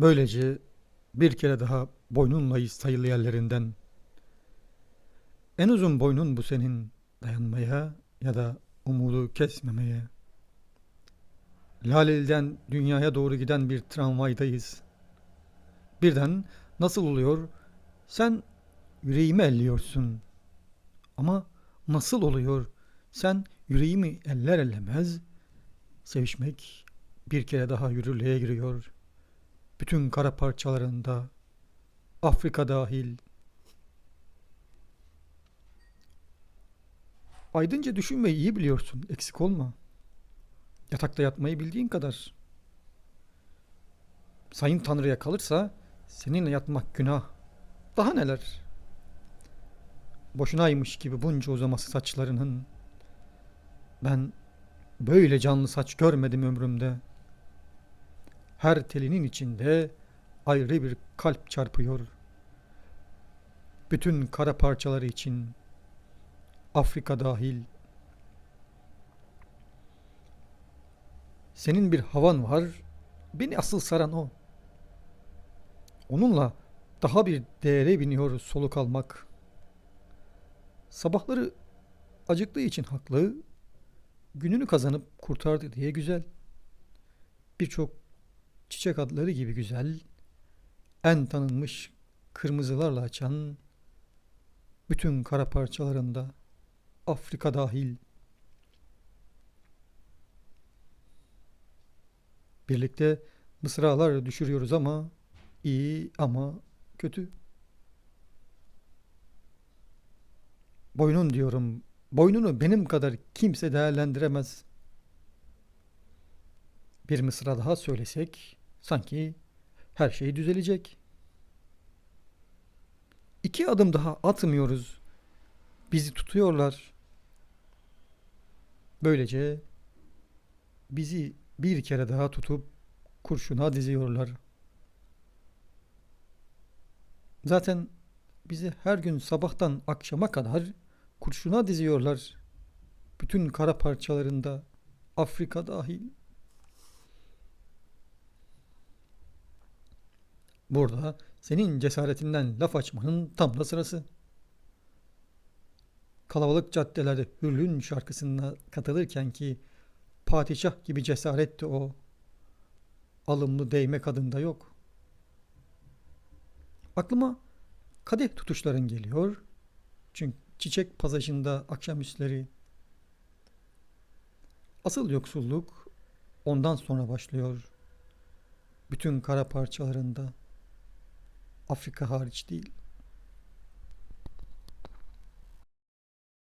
Böylece bir kere daha boynunla sayılı yerlerinden. En uzun boynun bu senin dayanmaya ya da umudu kesmemeye. Laleli'den dünyaya doğru giden bir tramvaydayız. Birden nasıl oluyor? Sen yüreğimi elliyorsun. Ama nasıl oluyor? Sen yüreğimi eller ellemez. Sevişmek bir kere daha yürürlüğe giriyor. Bütün kara parçalarında, Afrika dahil. Aydınca düşünmeyi iyi biliyorsun, eksik olma. Yatakta yatmayı bildiğin kadar. Sayın Tanrı'ya kalırsa seninle yatmak günah. Daha neler? Boşunaymış gibi bunca uzaması saçlarının. Ben böyle canlı saç görmedim ömrümde. Her telinin içinde ayrı bir kalp çarpıyor. Bütün kara parçaları için Afrika dahil. Senin bir havan var, beni asıl saran o. Onunla daha bir değere biniyor soluk almak. Sabahları acıktığı için haklı, gününü kazanıp kurtardı diye güzel. Birçok çiçek adları gibi güzel, en tanınmış kırmızılarla açan, bütün kara parçalarında Afrika dahil. Birlikte mısralar düşürüyoruz ama iyi ama kötü. Boynun diyorum. Boynunu benim kadar kimse değerlendiremez. Bir mısra daha söylesek sanki her şey düzelecek. İki adım daha atmıyoruz. Bizi tutuyorlar. Böylece bizi bir kere daha tutup kurşuna diziyorlar. Zaten bizi her gün sabahtan akşama kadar kurşuna diziyorlar. Bütün kara parçalarında Afrika dahil. Burada senin cesaretinden laf açmanın tam da sırası. Kalabalık caddelerde Hürlüğün şarkısına katılırken ki padişah gibi cesaretti o. Alımlı değme kadında yok. Aklıma kadeh tutuşların geliyor. Çünkü çiçek pasajında akşamüstleri. Asıl yoksulluk ondan sonra başlıyor. Bütün kara parçalarında. Afrika hariç değil.